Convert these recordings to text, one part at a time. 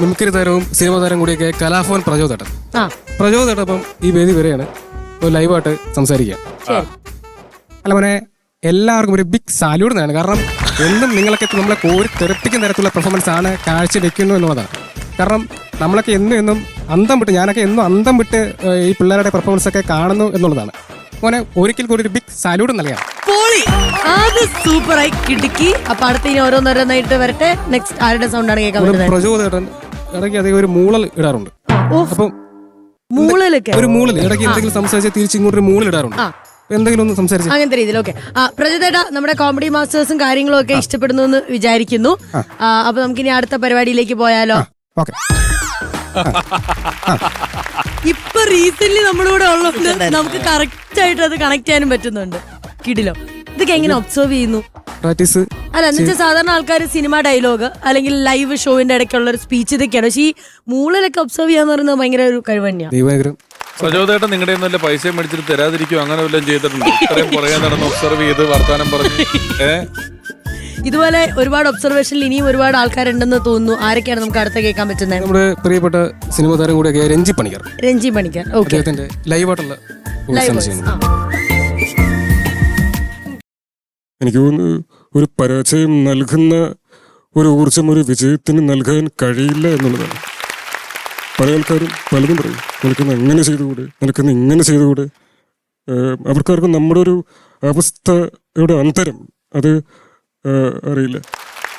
Mimicry താരവും cinema താരം കൂടിയൊക്കെ കലാഭവൻ പ്രചോദേട്ടൻ പ്രചോദേട്ടൻ അപ്പം ഈ വേദി വരെയാണ് ഒരു ലൈവായിട്ട് സംസാരിക്കുക. അല്ല മോനെ എല്ലാവർക്കും ഒരു ബിഗ് സാല്യൂട്ട് തന്നെയാണ്. കാരണം എന്നും നിങ്ങളൊക്കെ നമ്മളെ കോരി തെറിപ്പിക്കുന്ന തരത്തിലുള്ള പെർഫോമൻസ് ആണ് കാഴ്ച വെക്കുന്നു എന്നുള്ളതാണ്. കാരണം നമ്മളൊക്കെ എന്നും എന്നും അന്തം വിട്ട് ഞാനൊക്കെ എന്നും അന്തം വിട്ട് ഈ പിള്ളേരുടെ പെർഫോമൻസ് ഒക്കെ കാണുന്നു എന്നുള്ളതാണ്. മോനെ ഒരിക്കൽ കൂടി ഒരു ബിഗ് സാല്യൂട്ട് നൽകാം പോളി! അത് സൂപ്പറായി കിടുക്കി. അപ്പൊ അടുത്ത ഇനി ഓരോന്നോരോന്നായിട്ട് വരട്ടെ. നെക്സ്റ്റ് ആരുടെ സൗണ്ട് ആണ് കേൾക്കാൻ പറ്റുന്നത് പ്രചോദേട്ടൻ ഇടയ്ക്ക് അദ്ദേഹം ഒരു മൂളൽ ഇടാറുണ്ട്. ഓ അപ്പം മൂളലൊക്കെ? ഒരു മൂളൽ ഇടയ്ക്ക് എന്തെങ്കിലും സംസാരിച്ചാൽ തിരിച്ച് ഇങ്ങോട്ട് ഒരു മൂളൽ ഇടാറുണ്ട്. എന്തെങ്കിലും ഒന്ന് സംസാരിച്ച്. അങ്ങനത്തെ രീതിയിൽ ഓക്കെ പ്രജതേട്ട നമ്മുടെ കോമഡി മാസ്റ്റേഴ്സും കാര്യങ്ങളും ഒക്കെ ഇഷ്ടപ്പെടുന്നു എന്ന് വിചാരിക്കുന്നു. ആ, അപ്പൊ നമുക്കിനി അടുത്ത പരിപാടിയിലേക്ക് പോയാലോ? ഓക്കെ. ഇപ്പൊ റീസെന്റ് നമ്മുടെ കൂടെ ഉള്ളതുകൊണ്ട് നമുക്ക് കറക്റ്റ് ആയിട്ട് അത് കണക്ട് ചെയ്യാനും പറ്റുന്നുണ്ട്. കിടിലോ. ഇതൊക്കെ എങ്ങനെ ഒബ്സർവ് ചെയ്യുന്നു? പ്രാക്ടീസ് അല്ല എന്നുവെച്ചാൽ സാധാരണ ആൾക്കാർ സിനിമ ഡയലോഗ് അല്ലെങ്കിൽ ലൈവ് ഷോവിന്റെ ഇടയ്ക്കുള്ള ഒരു സ്പീച്ച് ഇതൊക്കെയാണ്. പക്ഷേ ഈ മൂളിലൊക്കെ ഒബ്സർവ് ചെയ്യാന്ന് പറയുന്നത് ഭയങ്കര ഒരു കഴിവ് തന്നെയാണ് സജോദേട്ടൻ നിങ്ങളുടെ നല്ല പൈസ മേടിച്ചിട്ട് തരാതിരിക്കും അങ്ങനെ വല്ലതും ചെയ്തിട്ടുണ്ട്? ഇത്രയും പറയാൻ നടന്ന് ഒബ്സർവ് ചെയ്ത് വർത്താനം പറഞ്ഞു. ഏ? ഇതുപോലെ ഒരുപാട് ഒബ്സർവേഷനിൽ ഇനിയും ഒരുപാട് ആൾക്കാരുണ്ടെന്ന് തോന്നുന്നു. ആരൊക്കെയാണ് നമുക്ക് അടുത്ത കേൾക്കാൻ പറ്റുന്നത്? നമ്മുടെ പ്രിയപ്പെട്ട സിനിമ താരം കൂടിയൊക്കെ രഞ്ജി പണിക്കർ. രഞ്ജി പണിക്കർ. ഓക്കെ. അദ്ദേഹത്തിന്റെ ലൈവായിട്ടുള്ള voice ആണ് എനിക്ക് തോന്നുന്നു ഒരു പരാജയം നൽകുന്ന ഒരു ഊർജം ഒരു വിജയത്തിന് നൽകാൻ കഴിയില്ല എന്നുള്ളതാണ്. പല ആൾക്കാരും പലതും പറയും. നിനക്കൊന്ന് അങ്ങനെ ചെയ്തുകൂടെ? നിനക്കൊന്ന് ഇങ്ങനെ ചെയ്തുകൂടെ? അവർക്കാർക്കും നമ്മുടെ ഒരു അവസ്ഥയുടെ അന്തരം അത് അറിയില്ല.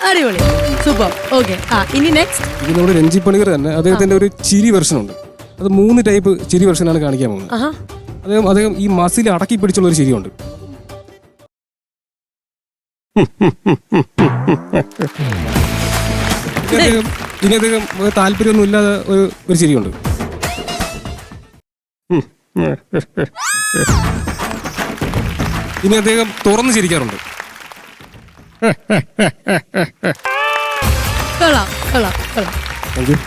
അടിപൊളി. സൂപ്പർ. ഓക്കെ. ആ ഇനി നെക്സ്റ്റ് ഇത് നമ്മുടെ രഞ്ജി പണിക്കർ തന്നെ അദ്ദേഹത്തിന്റെ ഒരു ചിരി വെർഷൻ ഉണ്ട്. അത് മൂന്ന് ടൈപ്പ് ചിരി വെർഷനാണ് കാണിക്കാൻ പോകുന്നത്. ആഹാ. അദ്ദേഹം അദ്ദേഹം ഈ മസിൽ അടക്കി പിടിച്ചുള്ള ഒരു ചിരിയുണ്ട്. ഇനി അദ്ദേഹം ഇനി അദ്ദേഹം താല്പര്യമൊന്നും ഇല്ലാതെ ഒരു ഒരു ചിരിയുണ്ട്. ഇനി അദ്ദേഹം തുറന്ന് ചിരിക്കാറുണ്ട്. കൊള്ളാം കൊള്ളാം കൊള്ളാം.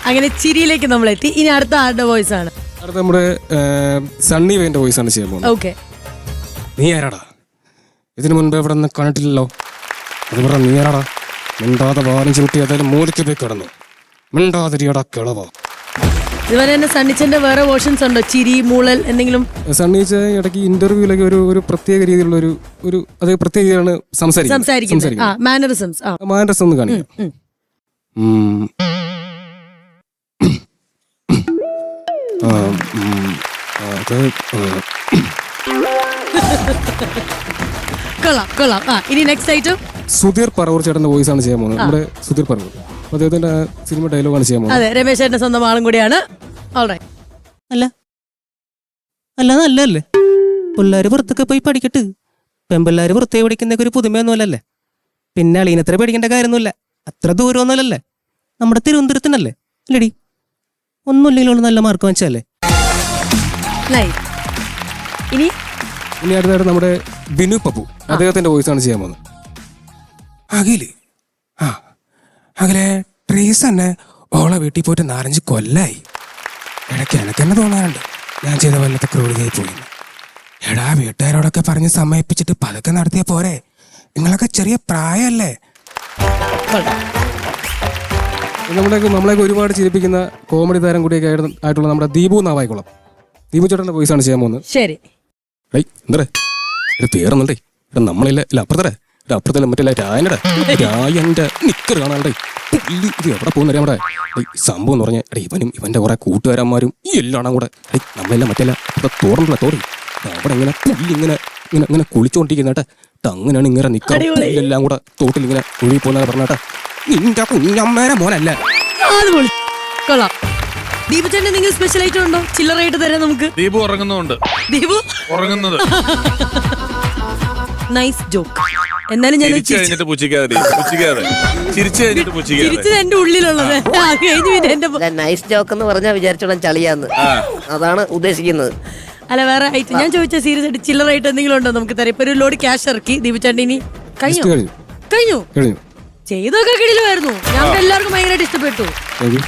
അങ്ങനെ ചിരിയിലേക്ക് നമ്മൾ എത്തി ഇനി അടുത്ത ആരുടെ വോയിസ് ആണ്? അടുത്ത നമ്മുടെ സണ്ണി വേന്റെ വോയിസ് ആണ് ചെയ്യാൻ പോകുന്നത്. ഓക്കെ. നീ ആരാടാ? ഇതിനു മുൻപ് ഇവിടെ നിന്ന് കണ്ടിട്ടില്ലല്ലോ? അത് പറ നീ ആരാടാ? മിണ്ടാതെ വാരം ചൂട്ടി ഏതായാലും മൂലയ്ക്ക് പോയി കിടന്നു. മിണ്ടാതിരിയടാ കിളവോ. ഇതുപോലെ തന്നെ സണ്ണിച്ചന്റെ വേറെ വേർഷൻസ് ഉണ്ടോ? ചിരി മൂളൽ എന്തെങ്കിലും? സണ്ണിച്ച ഇടയ്ക്ക് ഇന്റർവ്യൂലൊക്കെ ഒരു ഒരു പ്രത്യേക രീതിയിലുള്ള ഒരു ഒരു അത് പ്രത്യേക രീതിയിലാണ് സംസാരിക്കുന്നത്. ആ മാനറിസംസ് ആ. ഒന്ന് കാണിക്കാം. കൊള്ളാം കൊള്ളാം. ആ ഇനി നെക്സ്റ്റ് ഐറ്റം സുധീർ പറവൂർ ചേട്ടന്റെ വോയിസ് ആണ് ചെയ്യാൻ പോകുന്നത്. നമ്മുടെ സുധീർ പറവൂർ. അദ്ദേഹത്തിന്റെ ആ സിനിമ ഡയലോഗാണ് ചെയ്യാൻ പോകുന്നത് അതെ രമേശ് ചേട്ടന്റെ സ്വന്തം ആളും കൂടിയാണ്. ഓൾറൈറ്റ് അല്ല. അല്ല നല്ലല്ലേ പിള്ളേര് പുറത്തൊക്കെ പോയി പഠിക്കട്ട്. പെമ്പിള്ളേര് പുറത്തേ പഠിക്കുന്നൊക്കെ ഒരു പുതുമയൊന്നുമല്ലല്ലേ പിന്നെ അളീനത്ര പേടിക്കേണ്ട കാര്യമൊന്നുമില്ല. അത്ര ദൂരമൊന്നുമല്ലല്ലേ? നമ്മുടെ തിരുവനന്തപുരത്തിനല്ലേ? അല്ലടി ഒന്നുമില്ലെങ്കിലും നല്ല മാർക്ക് വാങ്ങിച്ചല്ലേ നൈസ് ഇനി? ഇനി അടുത്തായിട്ട് നമ്മുടെ ബിനു പപ്പു. അദ്ദേഹത്തിന്റെ വോയിസ് ആണ് ചെയ്യാൻ പോകുന്നത്. അഖിൽ. ആ അഖിലെ ട്രീസ് തന്നെ ഓളെ വീട്ടിൽ പോയിട്ട് നാരഞ്ച് കൊല്ലായി. ഇടയ്ക്ക് എനിക്ക് തന്നെ തോന്നാറുണ്ട്. ഞാൻ ചെയ്ത വല്ലത്തെ ക്രൂരതയായി പോയി. എടാ വീട്ടുകാരോടൊക്കെ പറഞ്ഞ് സമ്മതിപ്പിച്ചിട്ട് പതുക്കെ നടത്തിയ പോരെ. നിങ്ങളൊക്കെ ചെറിയ പ്രായമല്ലേ നമ്മളെയൊക്കെ നമ്മളെയൊക്കെ ഒരുപാട് ചിരിപ്പിക്കുന്ന കോമഡി താരം കൂടിയൊക്കെ ആയിരുന്നു ആയിട്ടുള്ള നമ്മുടെ ദീപു നാവായിക്കുളം. ദീപു ചേട്ടന്റെ വോയിസ് ആണ് ചെയ്യാൻ പോകുന്നത്. ശരി. എന്തേ പേരൊന്നുണ്ടേ ഇവിടെ നമ്മളില്ല ഇല്ല അപ്പുറത്തേ അപ്പുറത്തല്ല മറ്റേ രായനടെ രായന്റെ നിക്കർ കാണാണ്ടേ പുള്ളി ഇത് എവിടെ പോകുന്ന അറിയാം ഡേയ് സംഭവം എന്ന് പറഞ്ഞാൽ ഇവനും ഇവന്റെ കുറെ കൂട്ടുകാരന്മാരും ഈ എല്ലാം കൂടെ നമ്മളെല്ലാം മറ്റല്ല അവിടെ തോറണ്ടല്ല തോറി അവിടെ ഇങ്ങനെ പുള്ളി ഇങ്ങനെ ഇങ്ങനെ ഇങ്ങനെ കുളിച്ചോണ്ടിരിക്കുന്നേട്ടെ അങ്ങനെയാണ് ഇങ്ങനെ നിക്കാൻ. എല്ലാം കൂടെ തോട്ടിൽ ഇങ്ങനെ ഒഴുകി പോകുന്ന പറഞ്ഞേട്ടെ നിന്റെ കുഞ്ഞമ്മേനെ മോനല്ല. അത് പൊളി കൊള്ളാം. ദീപു ചേട്ടൻ എന്തെങ്കിലും സ്പെഷ്യൽ ആയിട്ട് ഉണ്ടോ? ചില്ലറായിട്ട് തരാം നമുക്ക്. ദീപു ഉറങ്ങുന്നുണ്ട് ദീപു? ഉറങ്ങുന്നത്. നൈസ് ജോക്ക് എന്നാലും ഞാൻ ചിരിച്ചു കഴിഞ്ഞിട്ട് പുച്ഛിക്കാതെ പുച്ഛിക്കാതെ ചിരിച്ചു കഴിഞ്ഞിട്ട് പുച്ഛിക്കാതെ ചിരിച്ചു എന്റെ ഉള്ളിലുള്ളത്. അത് കഴിഞ്ഞ് പിന്നെ എന്റെ നൈസ് ജോക്ക് എന്ന് പറഞ്ഞാൽ വിചാരിച്ചോളാം ചളിയാന്ന്. അതാണ് ഉദ്ദേശിക്കുന്നത്. അല്ല വേറെ ഐറ്റം ഞാൻ ചോദിച്ച സീരിയസ് ആയിട്ട് ചില്ലറായിട്ട് എന്തെങ്കിലും ഉണ്ടോ നമുക്ക് തരാം? ഇപ്പൊ ഒരു ലോഡ് ക്യാഷ് ഇറക്കി. ദീപു ചേട്ടൻ ഇനി കഴിഞ്ഞു? കഴിഞ്ഞു. കഴിഞ്ഞു? കഴിഞ്ഞു. ചെയ്തൊക്കെ കിടിലുമായിരുന്നു. ഞങ്ങൾക്ക് എല്ലാവർക്കും ഭയങ്കരമായിട്ട് ഇഷ്ടപ്പെട്ടു. Thank you